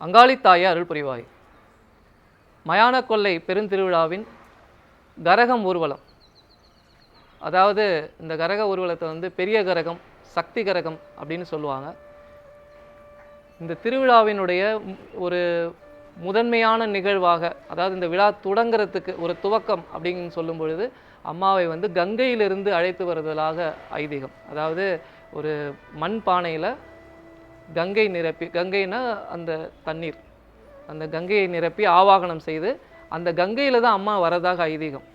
அங்காளித்தாயே அருள் புரிவாய். மயான கொள்ளை பெருந்திருவிழாவின் கரகம் ஊர்வலம். அதாவது இந்த கரக ஊர்வலத்தை வந்து பெரிய கரகம் சக்தி கரகம் அப்படின்னு சொல்லுவாங்க. இந்த திருவிழாவினுடைய ஒரு முதன்மையான நிகழ்வாக அதாவது இந்த விழா தொடங்குறதுக்கு ஒரு துவக்கம் அப்படின்னு சொல்லும் பொழுது அம்மாவை வந்து கங்கையிலிருந்து அழைத்து வருதலாக ஐதீகம். அதாவது ஒரு மண் பானையில் கங்கை நிரப்பி கங்கைனா அந்த தண்ணீர். அந்த கங்கையை நிரப்பி ஆவாகனம் செய்து அந்த கங்கையில் தான் அம்மா வரதாக ஐதீகம்.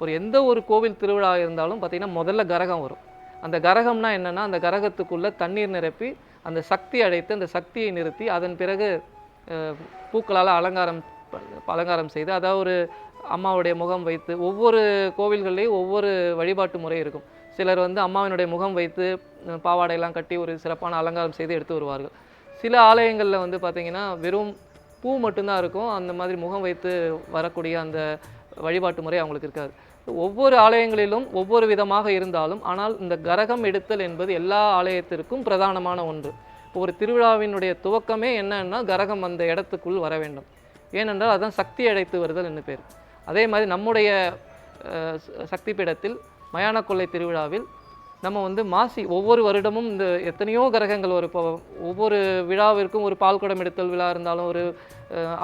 ஒரு எந்த ஒரு கோவில் திருவிழா இருந்தாலும் பார்த்திங்கன்னா முதல்ல கரகம் வரும். அந்த கரகம்னா என்னென்னா அந்த கரகத்துக்குள்ளே தண்ணீர் நிரப்பி அந்த சக்தி அழைத்து அந்த சக்தியை நிறுத்தி அதன் பிறகு பூக்களால் அலங்காரம் அலங்காரம் செய்து அதாவது ஒரு அம்மாவுடைய முகம் வைத்து ஒவ்வொரு கோவில்கள்லேயும் ஒவ்வொரு வழிபாட்டு முறை இருக்கும். சிலர் வந்து அம்மாவினுடைய முகம் வைத்து பாவாடையெல்லாம் கட்டி ஒரு சிறப்பான அலங்காரம் செய்து எடுத்து வருவார்கள். சில ஆலயங்களில் வந்து பார்த்திங்கன்னா வெறும் பூ மட்டும்தான் இருக்கும். அந்த மாதிரி முகம் வைத்து வரக்கூடிய அந்த வழிபாட்டு முறை அவங்களுக்கு இருக்காது. ஒவ்வொரு ஆலயங்களிலும் ஒவ்வொரு விதமாக இருந்தாலும் ஆனால் இந்த கரகம் எடுத்தல் என்பது எல்லா ஆலயத்திற்கும் பிரதானமான ஒன்று. ஒரு திருவிழாவினுடைய துவக்கமே என்னன்னா கரகம் அந்த இடத்துக்குள் வர வேண்டும். ஏனென்றால் அதுதான் சக்தி அழைத்து வருதல் என்று பேர். அதே மாதிரி நம்முடைய சக்தி பீடத்தில் மயான கொள்ளை திருவிழாவில் நம்ம வந்து மாசி ஒவ்வொரு வருடமும் இந்த எத்தனையோ கிரகங்கள் ஒரு இப்போ ஒவ்வொரு விழாவிற்கும் ஒரு பால்குடம் எடுத்தல் விழா இருந்தாலும் ஒரு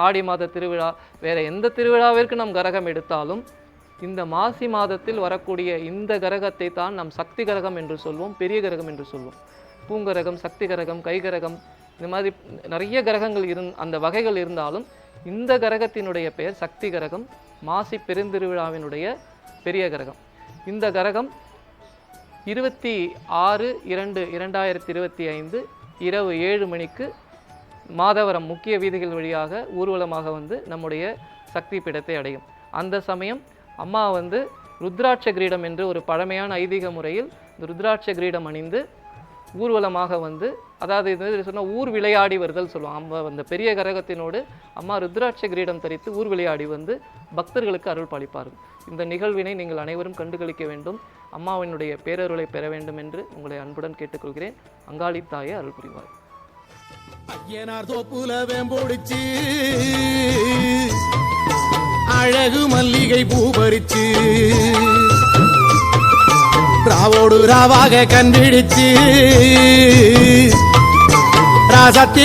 ஆடி மாத திருவிழா வேறு எந்த திருவிழாவிற்கு நம் கிரகம் எடுத்தாலும் இந்த மாசி மாதத்தில் வரக்கூடிய இந்த கிரகத்தை தான் நாம் சக்தி கிரகம் என்று சொல்வோம் பெரிய கிரகம் என்று சொல்வோம். பூங்கரகம் சக்தி கிரகம் கைகரகம் இந்த மாதிரி நிறைய கிரகங்கள் இருந் அந்த வகைகள் இருந்தாலும் இந்த கிரகத்தினுடைய பெயர் சக்தி கிரகம் மாசி பெருந்திருவிழாவினுடைய பெரிய கிரகம். இந்த கிரகம் இருபத்தி ஆறு இரண்டு இரண்டாயிரத்தி இருபத்தி ஐந்து இரவு ஏழு மணிக்கு மாதவரம் முக்கிய வீதிகள் வழியாக ஊர்வலமாக வந்து நம்முடைய சக்தி பீடத்தை அடையும். அந்த சமயம் அம்மா வந்து ருத்ராட்ச கிரீடம் என்று ஒரு பழமையான ஐதீக முறையில் ருத்ராட்ச கிரீடம் அணிந்து ஊர்வலமாக வந்து அதாவது இது சொன்னால் ஊர் விளையாடி வருதல் சொல்லுவோம் அம்மா அந்த பெரிய கரகத்தினோடு அம்மா ருத்ராட்ச கிரீடம் தரித்து ஊர் விளையாடி வந்து பக்தர்களுக்கு அருள் பாலிப்பார்கள். இந்த நிகழ்வினை நீங்கள் அனைவரும் கண்டுகளிக்க வேண்டும். அம்மாவினுடைய பேரருளை பெற வேண்டும் என்று உங்களை அன்புடன் கேட்டுக்கொள்கிறேன். அங்காளி தாயை அருள் புரிவார். ஐயனார் தோப்புல வேம்பொடிச்சு அழகு மல்லிகை பூ பறிச்சு புறாவாக ராவாக கண்டிடிச்சு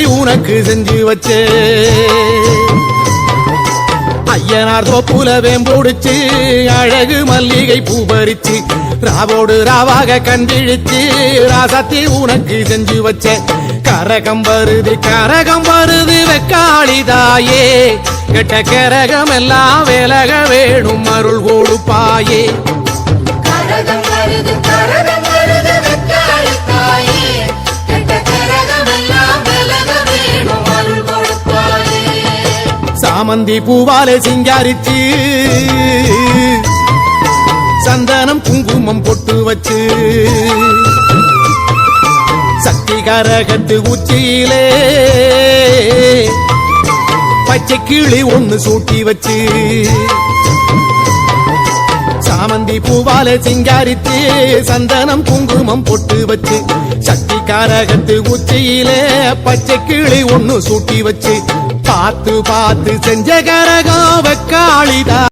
உனக்கு செஞ்சு வச்சே. ஐயனார் தோப்புல வேம்பொடிச்சு அழகு மல்லிகை பூ பறிச்சு ராவோடு ராவாக கண்டிழிச்சு ராசத்தி உனக்கு செஞ்சு வச்ச. கரகம் வருது கரகம் வருது வெக்காளிதாயே. கெட்ட கரகம் எல்லாம் விலக வேணும் அருள் கொடுப்பாயே கரகம் வருது கரகம் வருது வெக்காளி தாயே. கெட்ட கரகமெல்லாம் விலக வேணும் அருள் கொடுப்பாயே. சாமந்தி பூவாலே சிங்காரிச்சு சந்தனம் குங்குமம் பொட்டு வச்சு சக்தி கரகத்து உச்சியிலே பச்சை கிளி ஒண்ணு சூட்டி வச்சு சாமந்தி பூவாலே சிங்காரித்து சந்தனம் குங்குமம் பொட்டு வச்சு சக்தி காரகத்து உச்சியிலே பச்சை கிளி ஒண்ணு சூட்டி வச்சு பார்த்து பார்த்து செஞ்ச கரகம் வெக்காளிதா.